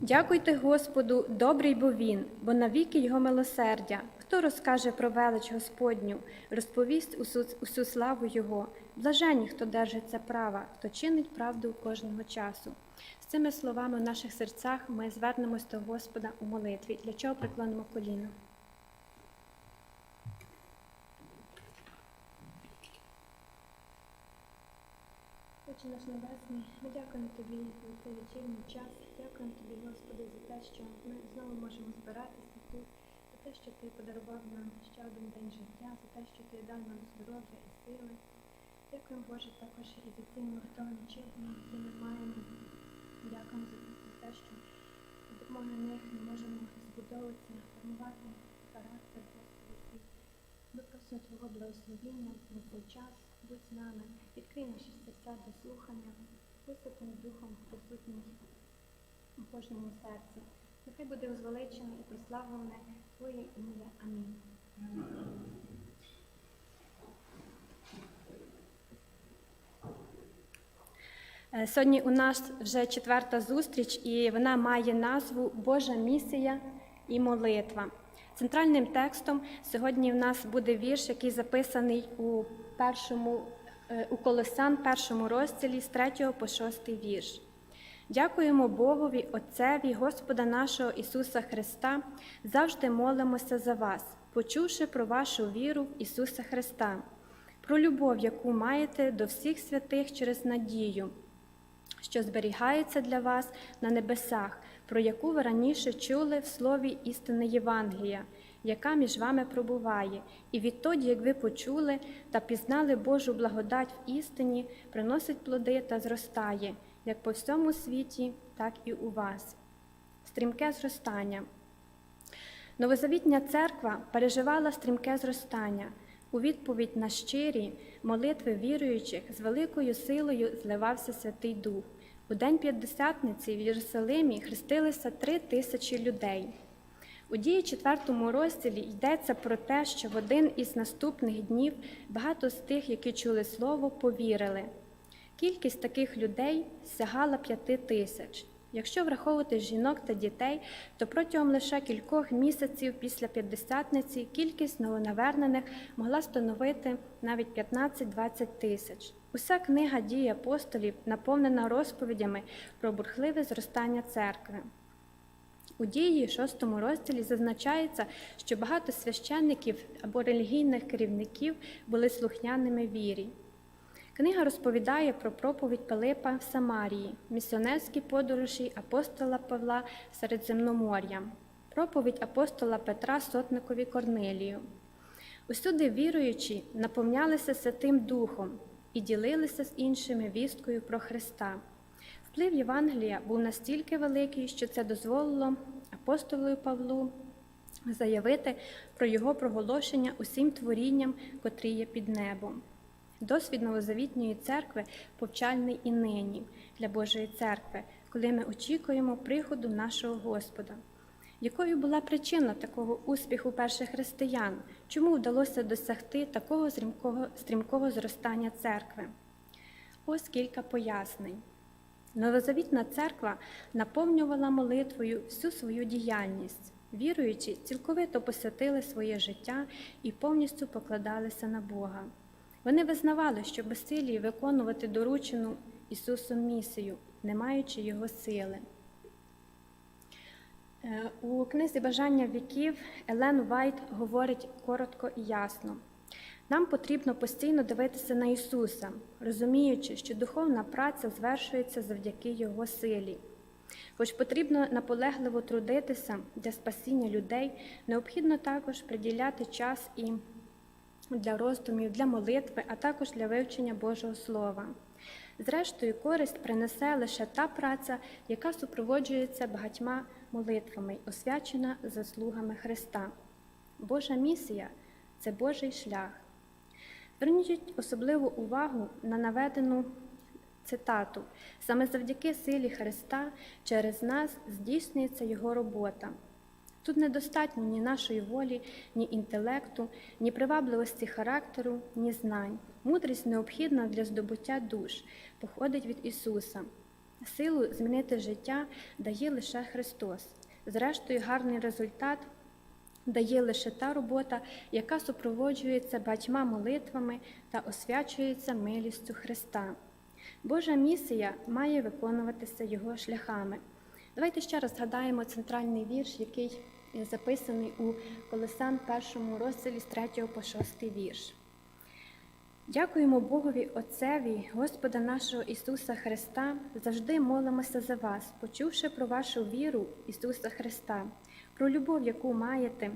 Дякуйте Господу, добрий бо Він, бо навіки Його милосердя. Хто розкаже про велич Господню, розповість усю, усю славу Його. Блаженні, хто держиться права, хто чинить правду кожного часу. З цими словами в наших серцях ми звернемось до Господа у молитві, для чого приклонимо коліно. Отче наш Небесний, ми дякуємо Тобі за цей вечірній час. Дякуємо Тобі, Господи, за те, що ми знову можемо збиратися тут, за те, що Ти подарував нам ще один день життя, за те, що Ти дав нам здоров'я і сили. Дякуємо, Боже, також і за ці молитовні чергу, які ми маємо. Дякуємо за те, що за допомогою них ми можемо збудовуватися, формувати характер, Господи. Ми просимо Твого благословіння на цей час. Будь з нами, відкрий наші серця до слухання, Святим Духом присутній у кожному серці. Нехай буде возвеличене і прославлене Твоє ім'я. Амінь. Е, Сьогодні у нас вже четверта зустріч, і вона має назву Божа місія і молитва. Центральним текстом сьогодні в нас буде вірш, який записаний у першому е, у Колосан, першому розділі з 3 по 6 вірш. Дякуємо Богові, Отцеві, Господа нашого Ісуса Христа, завжди молимося за вас, почувши про вашу віру в Ісуса Христа, про любов, яку маєте до всіх святих через надію що зберігається для вас на небесах, про яку ви раніше чули в слові істини Євангелія, яка між вами пробуває, і відтоді, як ви почули та пізнали Божу благодать в істині, приносить плоди та зростає, як по всьому світі, так і у вас. Стрімке зростання. Новозавітня церква переживала стрімке зростання. У відповідь на щирі молитви віруючих з великою силою зливався Святий Дух. У день П'ятдесятниці в Єрусалимі хрестилися три тисячі людей. У дії четвертому розділі йдеться про те, що в один із наступних днів багато з тих, які чули слово, повірили. Кількість таких людей сягала п'яти тисяч. Якщо враховувати жінок та дітей, то протягом лише кількох місяців після п'ятдесятниці кількість новонавернених могла становити навіть 15-20 тисяч. Уся книга дій апостолів наповнена розповідями про бурхливе зростання церкви. У дії шостому розділі зазначається, що багато священників або релігійних керівників були слухняними вірі. Книга розповідає про проповідь Пилипа в Самарії, місіонерські подорожі апостола Павла Середземномор'я, проповідь апостола Петра Сотникові Корнелію. Усюди віруючі наповнялися Святим Духом і ділилися з іншими вісткою про Христа. Вплив Євангелія був настільки великий, що це дозволило апостолу Павлу заявити про його проголошення усім творінням, котрі є під небом. Досвід новозавітньої церкви повчальний і нині для Божої церкви, коли ми очікуємо приходу нашого Господа. Якою була причина такого успіху перших християн? Чому вдалося досягти такого стрімкого, стрімкого зростання церкви? Ось кілька пояснень. Новозавітна церква наповнювала молитвою всю свою діяльність. Віруючі, цілковито посвятили своє життя і повністю покладалися на Бога. Вони визнавали, що безсилі виконувати доручену Ісусом місію, не маючи Його сили. Е, У книзі Бажання віків Елен Вайт говорить коротко і ясно. Нам потрібно постійно дивитися на Ісуса, розуміючи, що духовна праця звершується завдяки Його силі. Хоч потрібно наполегливо трудитися для спасіння людей, необхідно також приділяти час і для роздумів, для молитви, а також для вивчення Божого Слова. Зрештою, користь принесе лише та праця, яка супроводжується багатьма молитвами, освячена заслугами Христа. Божа місія це Божий шлях. Зверніть особливу увагу на наведену цитату: саме завдяки силі Христа через нас здійснюється Його робота. Тут недостатньо ні нашої волі, ні інтелекту, ні привабливості характеру, ні знань. Мудрість необхідна для здобуття душ, походить від Ісуса. Силу змінити життя дає лише Христос. Зрештою, гарний результат дає лише та робота, яка супроводжується батьма молитвами та освячується милістю Христа. Божа місія має виконуватися його шляхами. Давайте ще раз згадаємо центральний вірш, який записаний у Колосан першому розділі з 3 по 6 вірш. Дякуємо Богові Отцеві, Господа нашого Ісуса Христа, завжди молимося за вас, почувши про вашу віру Ісуса Христа, про любов, яку маєте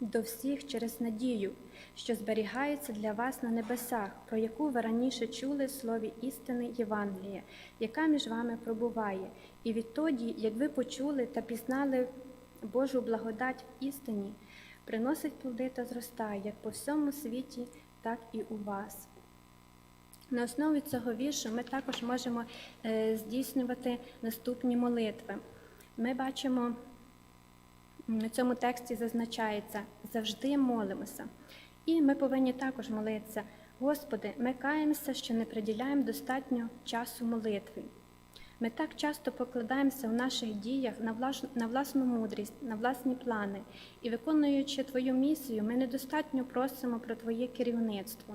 до всіх через надію, що зберігається для вас на небесах, про яку ви раніше чули в слові істини Євангелія, яка між вами пробуває, і відтоді, як ви почули та пізнали Божу благодать в істині, приносить плоди та зростає як по всьому світі, так і у вас. На основі цього віршу ми також можемо е, здійснювати наступні молитви. Ми бачимо, на цьому тексті зазначається завжди молимося. І ми повинні також молитися. Господи, ми каємося, що не приділяємо достатньо часу молитві. Ми так часто покладаємося в наших діях на, власну мудрість, на власні плани, і виконуючи Твою місію, ми недостатньо просимо про Твоє керівництво.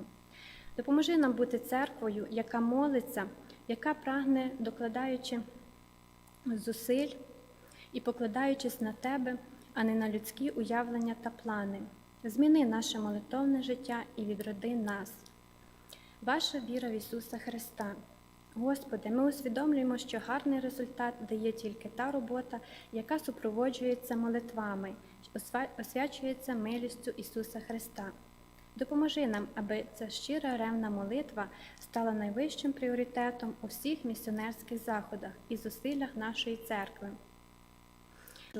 Допоможи нам бути церквою, яка молиться, яка прагне, докладаючи зусиль і покладаючись на Тебе, а не на людські уявлення та плани. Зміни наше молитовне життя і відроди нас. Ваша віра в Ісуса Христа. Господи, ми усвідомлюємо, що гарний результат дає тільки та робота, яка супроводжується молитвами, освячується милістю Ісуса Христа. Допоможи нам, аби ця щира ревна молитва стала найвищим пріоритетом у всіх місіонерських заходах і зусиллях нашої церкви.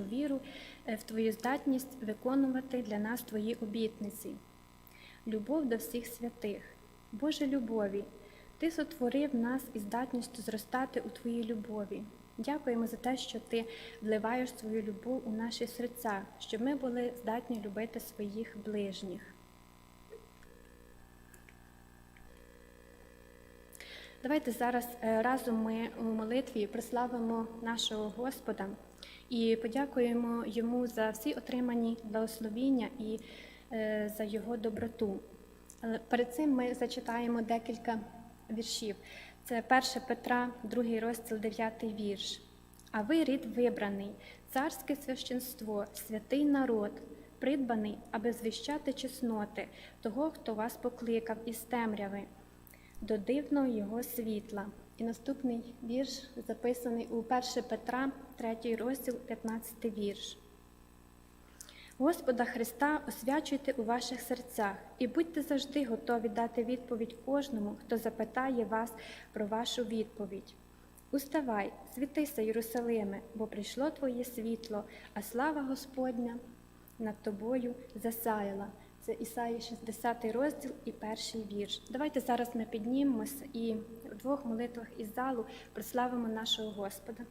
Віру в Твою здатність виконувати для нас Твої обітниці, любов до всіх святих, Боже любові. Ти сотворив нас із здатністю зростати у Твоїй любові. Дякуємо за те, що Ти вливаєш свою любов у наші серця, щоб ми були здатні любити своїх ближніх. Давайте зараз разом ми у молитві прославимо нашого Господа і подякуємо йому за всі отримані благословіння і за його доброту. Але перед цим ми зачитаємо декілька віршів. Це 1 Петра, 2 розділ, 9 вірш. А ви рід вибраний, царське священство, святий народ, придбаний, аби звіщати чесноти того, хто вас покликав із темряви, до дивного Його світла. І наступний вірш записаний у 1 Петра, 3 розділ, 15 вірш. Господа Христа освячуйте у ваших серцях і будьте завжди готові дати відповідь кожному, хто запитає вас про вашу відповідь. Уставай, світися, Єрусалиме, бо прийшло Твоє світло, а слава Господня над тобою засяяла. Це Ісаї 60 розділ і перший вірш. Давайте зараз ми піднімемося і в двох молитвах із залу прославимо нашого Господа.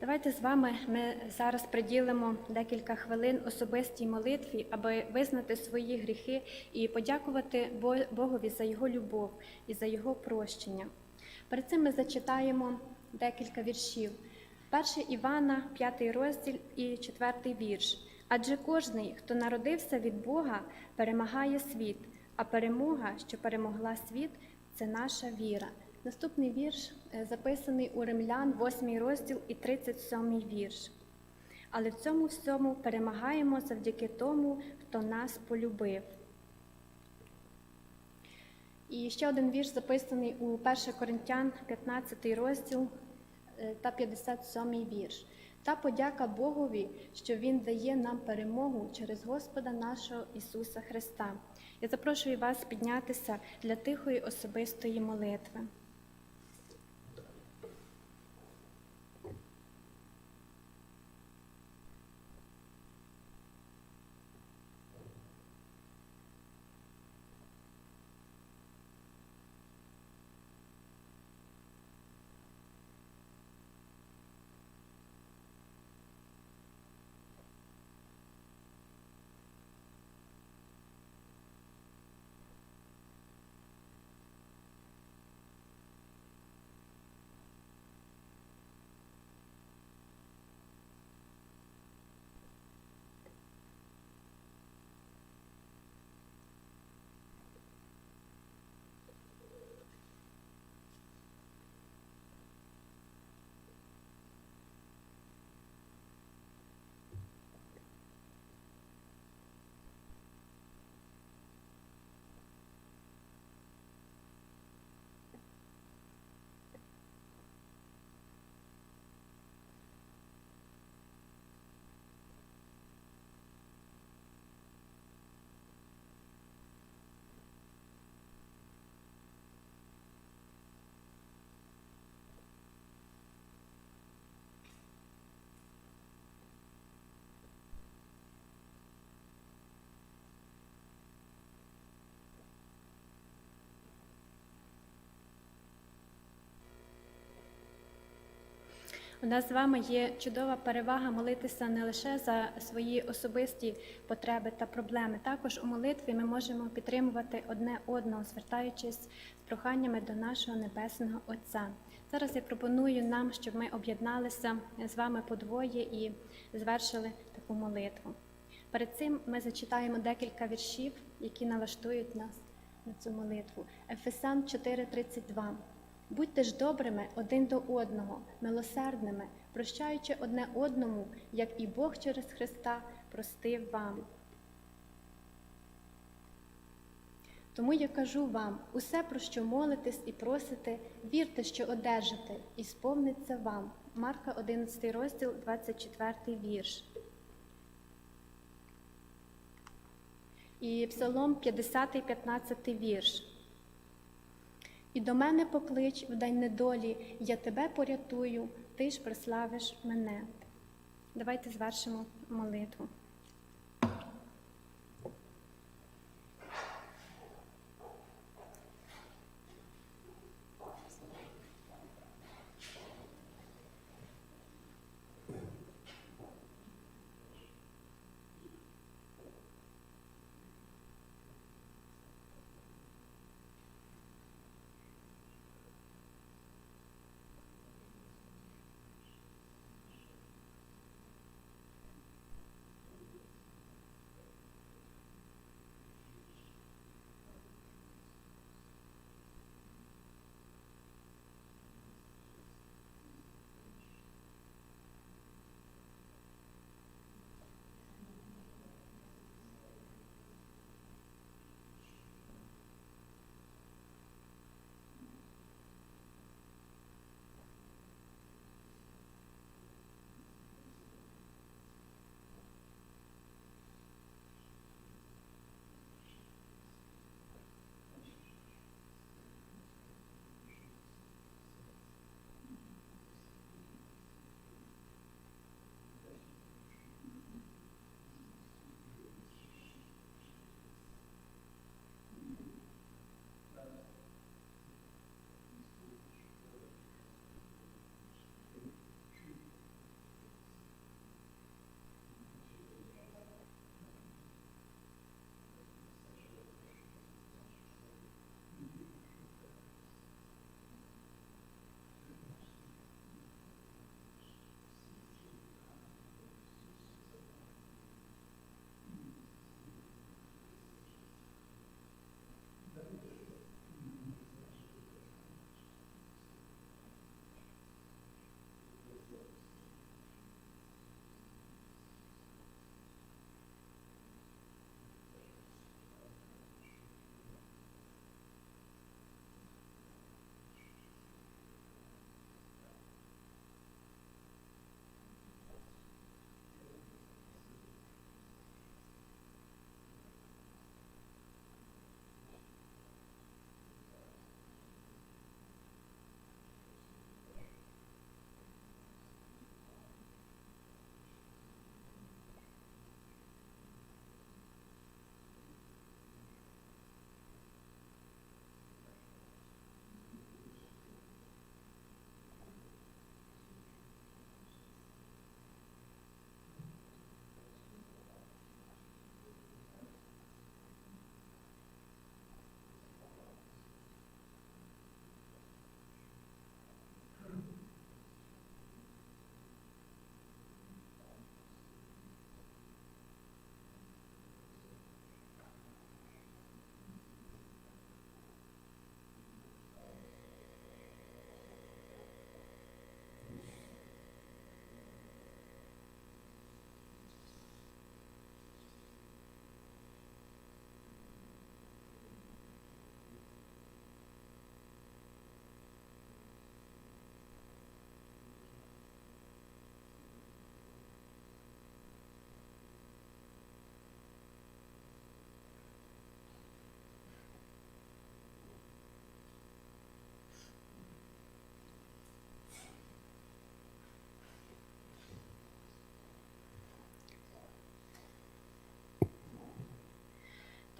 Давайте з вами ми зараз приділимо декілька хвилин особистій молитві, аби визнати свої гріхи і подякувати Богові за його любов і за його прощення. Перед цим ми зачитаємо декілька віршів. Перший Івана, п'ятий розділ і четвертий вірш. Адже кожний, хто народився від Бога, перемагає світ, а перемога, що перемогла світ, це наша віра. Наступний вірш е, записаний у Римлян, 8 розділ і 37 вірш. Але в цьому всьому перемагаємо завдяки тому, хто нас полюбив. І ще один вірш записаний у 1 Коринтян, 15 розділ е, та 57 вірш. Та подяка Богові, що Він дає нам перемогу через Господа нашого Ісуса Христа. Я запрошую вас піднятися для тихої особистої молитви. У нас з вами є чудова перевага молитися не лише за свої особисті потреби та проблеми. Також у молитві ми можемо підтримувати одне одного, звертаючись з проханнями до нашого небесного Отця. Зараз я пропоную нам, щоб ми об'єдналися з вами подвоє і звершили таку молитву. Перед цим ми зачитаємо декілька віршів, які налаштують нас на цю молитву. Ефесан 4:32. Будьте ж добрими один до одного, милосердними, прощаючи одне одному, як і Бог через Христа простив вам. Тому я кажу вам: усе, про що молитесь і просите, вірте, що одержите, і сповниться вам. Марка 11 розділ, 24 вірш. І Псалом 50, 15 вірш. І до мене поклич в день недолі, я тебе порятую, ти ж прославиш мене. Давайте звершимо молитву.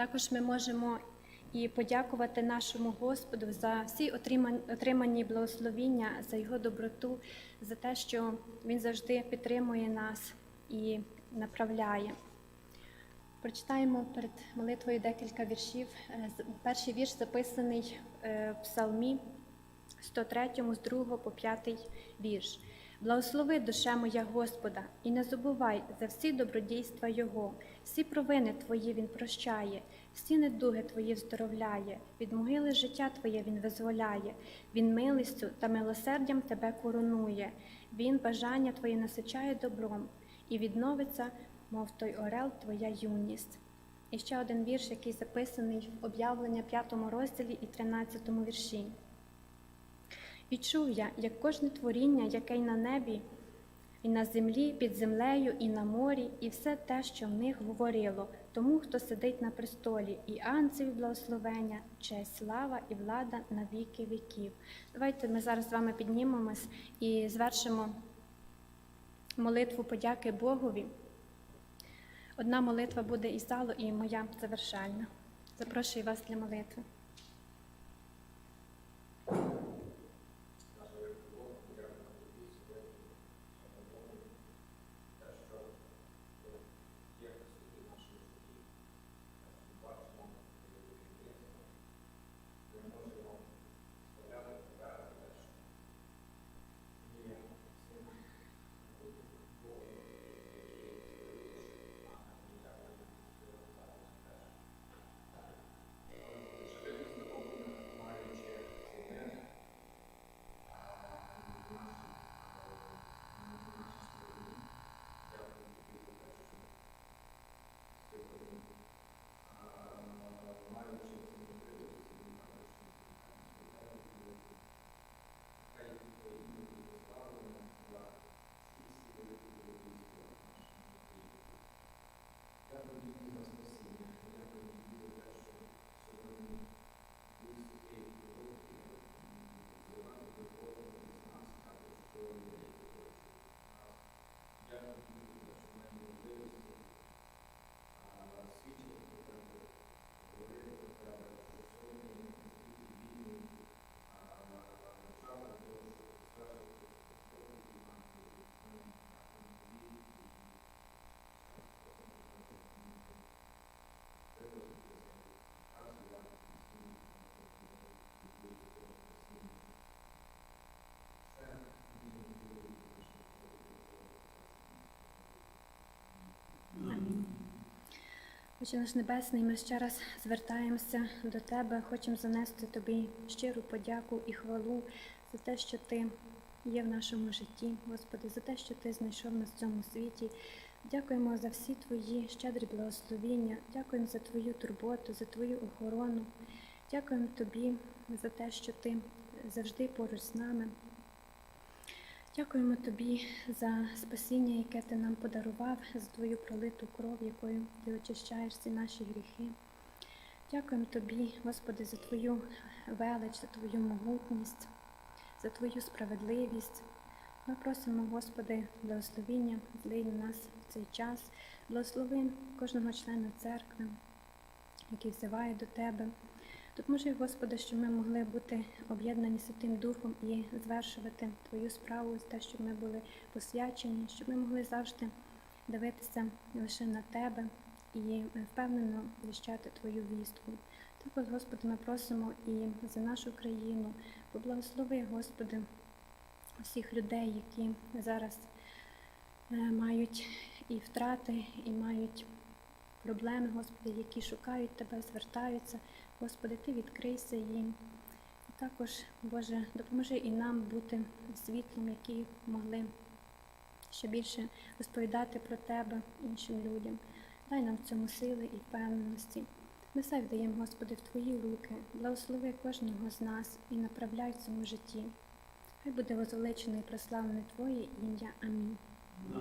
Також ми можемо і подякувати нашому Господу за всі отримані благословіння, за його доброту, за те, що він завжди підтримує нас і направляє. Прочитаємо перед молитвою декілька віршів. Е, Перший вірш записаний е, в Псалмі 103, з 2 по 5 вірш. Благослови душе моя Господа, і не забувай за всі добродійства Його, всі провини Твої Він прощає, всі недуги Твої вздоровляє, від могили життя Твоє Він визволяє, Він милістю та милосердям Тебе коронує, Він бажання Твої насичає добром, і відновиться, мов той орел, Твоя юність. І ще один вірш, який записаний в об'явлення 5 розділі і 13 вірші. Відчув я, як кожне творіння, яке й на небі, і на землі, під землею, і на морі, і все те, що в них говорило, тому, хто сидить на престолі, і ангелів благословення, честь, слава і влада на віки віків. Давайте ми зараз з вами піднімемось і звершимо молитву подяки Богові. Одна молитва буде із залу, і моя завершальна. Запрошую вас для молитви. Отче наш Небесний, ми ще раз звертаємося до Тебе, хочемо занести Тобі щиру подяку і хвалу за те, що Ти є в нашому житті, Господи, за те, що Ти знайшов нас в цьому світі. Дякуємо за всі Твої щедрі благословіння, дякуємо за Твою турботу, за Твою охорону. Дякуємо Тобі за те, що Ти завжди поруч з нами. Дякуємо Тобі за спасіння, яке Ти нам подарував, за Твою пролиту кров, якою Ти очищаєш всі наші гріхи. Дякуємо Тобі, Господи, за Твою велич, за Твою могутність, за Твою справедливість. Ми просимо, Господи, благословіння, злий на нас в цей час, благослови кожного члена церкви, який взиває до Тебе. Допоможи, Господи, щоб ми могли бути об'єднані Святим Духом і звершувати Твою справу, те, щоб ми були посвячені, щоб ми могли завжди дивитися лише на Тебе і впевнено віщати Твою вістку. Також, Господи, ми просимо і за нашу країну, поблагослови, Господи, всіх людей, які зараз е, мають і втрати, і мають проблеми, Господи, які шукають Тебе, звертаються. Господи, Ти відкрийся їм. Також, Боже, допоможи і нам бути світлом, які могли ще більше розповідати про Тебе іншим людям. Дай нам в цьому сили і впевненості. Ми все віддаємо, Господи, в Твої руки. Благослови кожного з нас і направляй в цьому житті. Хай буде возвеличене і прославлене Твоє ім'я. Амінь.